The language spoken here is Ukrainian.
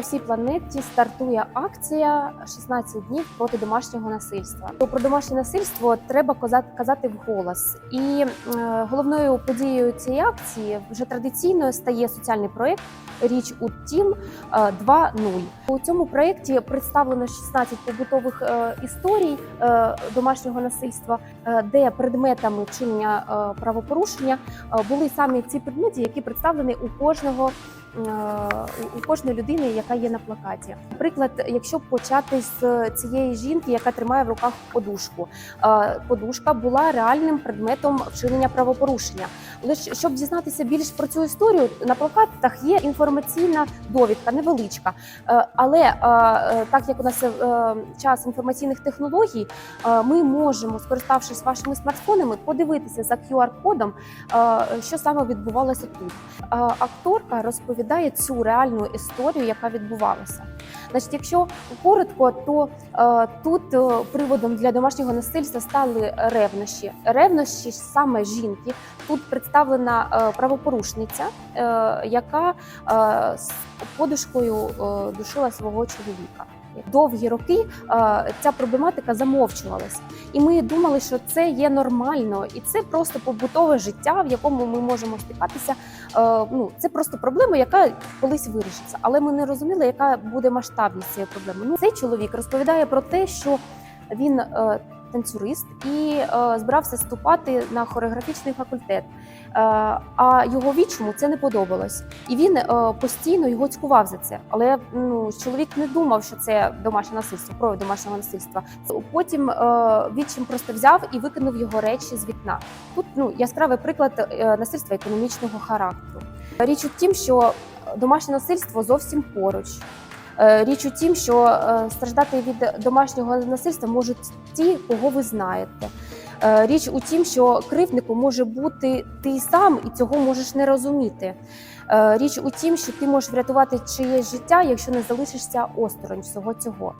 всій планеті стартує акція «16 днів проти домашнього насильства. Про домашнє насильство треба казати, вголос. І е, головною подією цієї акції вже традиційно стає соціальний проєкт Річ у тім е, 2.0». У цьому проєкті представлено 16 побутових е, історій е, домашнього насильства, е, де предметами вчинення е, правопорушення е, були саме ці предмети, які представлені у кожного. Е, У кожної людини, яка є на плакаті, наприклад, якщо почати з цієї жінки, яка тримає в руках подушку, Е, подушка була реальним предметом вчинення правопорушення. Лише щоб дізнатися більш про цю історію, на плакатах є інформаційна довідка, невеличка. Е, Але так як у нас час інформаційних технологій, ми можемо, скориставшись вашими смартфонами, подивитися за QR-кодом, що саме відбувалося тут. Акторка розповідає цю реальну історію, яка відбувалася. Значить, якщо коротко, то е, тут е, приводом для домашнього насильства стали ревнощі. Ревнощі саме жінки. Тут представлена е, правопорушниця, е, яка е, з подушкою е, душила свого чоловіка. Довгі роки е, ця проблематика замовчувалась, і ми думали, що це є нормально, і це просто побутове життя, в якому ми можемо стикатися. Е, Ну це просто проблема, яка колись вирішиться. Але ми не розуміли, яка буде масштабність цієї проблеми. Ну цей чоловік розповідає про те, що він е, танцюрист і е, збирався вступати на хореографічний факультет. Е, а його вічому це не подобалось, і він е, постійно його цькував за це. Але ну чоловік не думав, що це домашнє насильство, прояв домашнього насильства. Потім відчим просто взяв і викинув його речі з вікна. Тут ну яскравий приклад насильства економічного характеру. Річ у тім, що домашнє насильство зовсім поруч. Е, Річ у тім, що е, страждати від домашнього насильства можуть ті, кого ви знаєте. Е, Річ у тім, що кривдником може бути ти сам, і цього можеш не розуміти. Річ у тім, що ти можеш врятувати чиєсь життя, якщо не залишишся осторонь всього цього.